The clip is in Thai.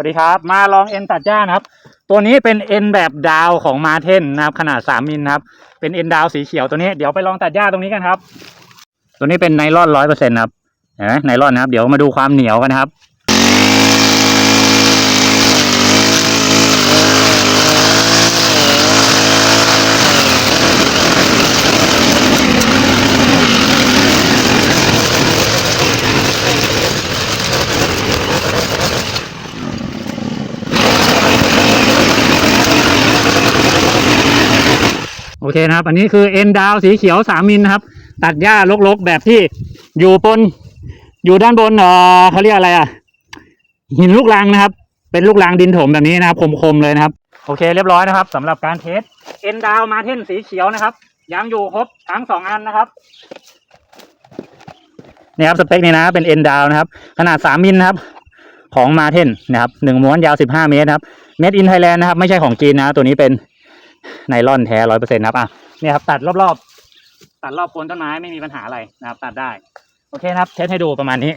วัสดีครับ มาลองเอ็นตัดหญ้านะครับ ตัวนี้เป็นเอ็นแบบดาวของมาเทนนะครับ ขนาด 3มิลนะครับ เป็นเอ็นดาวสีเขียวตัวนี้ เดี๋ยวไปลองตัดหญ้าตรงนี้กันครับ ตัวนี้เป็นไนลอนร้อยเปอร์เซ็นต์ครับ เห็นไหมไนลอนนะครับ เดี๋ยวมาดูความเหนียวกันนะครับ เคนะครับ อันนี้คือเอ็นดาวสีเขียวสามมิลนะครับ ตัดหญ้ารกๆแบบที่อยู่บนอยู่ด้านบนเออเขาเรียกอะไรอะ หินลูกรังนะครับ เป็นลูกรังดินถมแบบนี้นะครับคมๆเลยนะครับ โอเคเรียบร้อยนะครับสำหรับการเทสเอ็นดาวมาเทนสีเขียวนะครับยังอยู่ครบทั้งสองอันนะครับนี่ครับสเปคนี้นะเป็นเอ็นดาวนะครับ ขนาดสามมิลนะครับ ของมาเทนนะครับหนึ่งม้วนยาวสิบห้าเมตรนะครับเมดอินไทยแลนด์นะครับ ไม่ใช่ของจีนนะ ตัวนี้เป็น ไนลอนแท้ร้อยเปอร์เซ็นต์ครับอะเนี่ยครับตัดรอบๆตัดรอบโคนต้นไม้ไม่มีปัญหาอะไรนะครับ ตัดได้ โอเคนะครับ เทสให้ดูประมาณนี้